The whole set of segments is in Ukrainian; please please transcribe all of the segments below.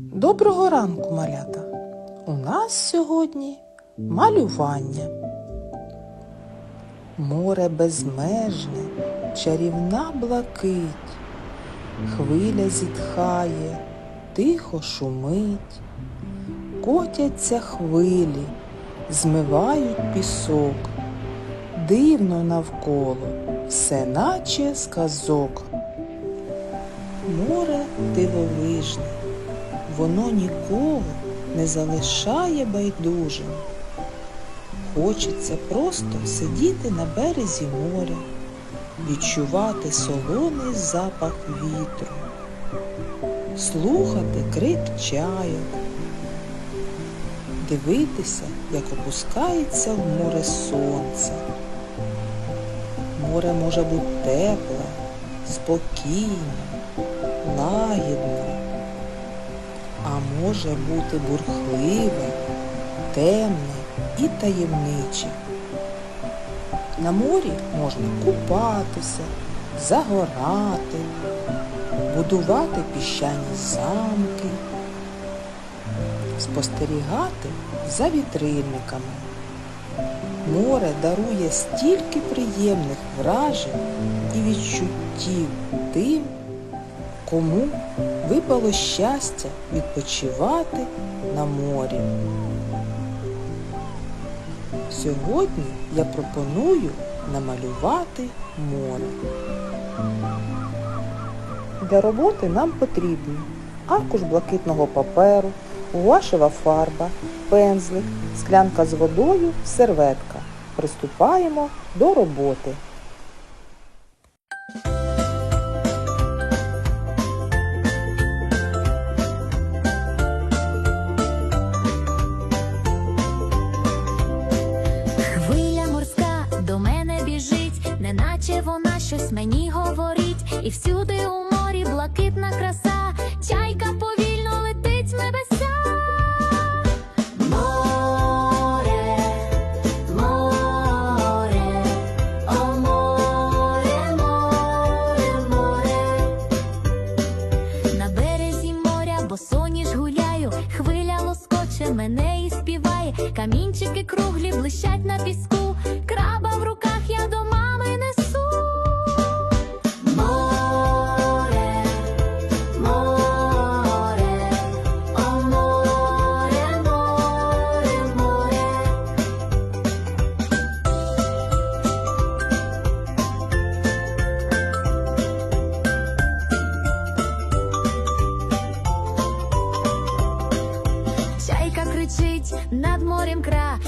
Доброго ранку, малята! У нас сьогодні малювання. Море безмежне, чарівна блакить, хвиля зітхає, тихо шумить, котяться хвилі, змивають пісок, дивно навколо, все наче сказок. Море дивовижне, воно нікого не залишає байдужим. Хочеться просто сидіти на березі моря, відчувати солоний запах вітру, слухати крик чайок, дивитися, як опускається в море сонце. Море може бути тепле, спокійне, лагідне, а може бути бурхливе, темне і таємниче. На морі можна купатися, загорати, будувати піщані замки, спостерігати за вітрильниками. Море дарує стільки приємних вражень і відчуттів тим, кому випало щастя відпочивати на морі. Сьогодні я пропоную намалювати море. Для роботи нам потрібні аркуш блакитного паперу, гуашева фарба, пензлик, склянка з водою, серветка. Приступаємо до роботи. Вона щось мені говорить, і всюди у морі блакитна краса, чайка повільно летить в небеса. Море, море, море, море. На березі моря босоніж гуляю, хвиля лоскоче мене і співає, камінчики круглі блищать на піску, над морем кра,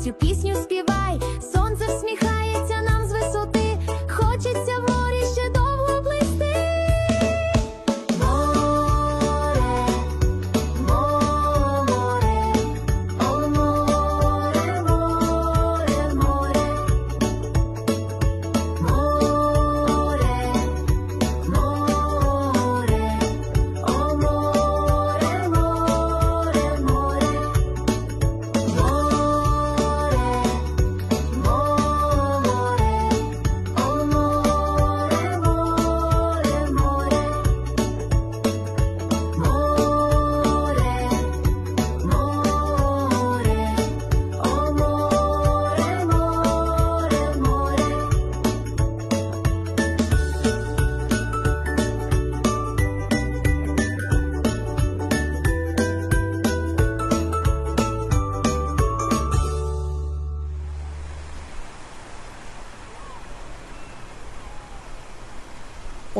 цю пісню співай,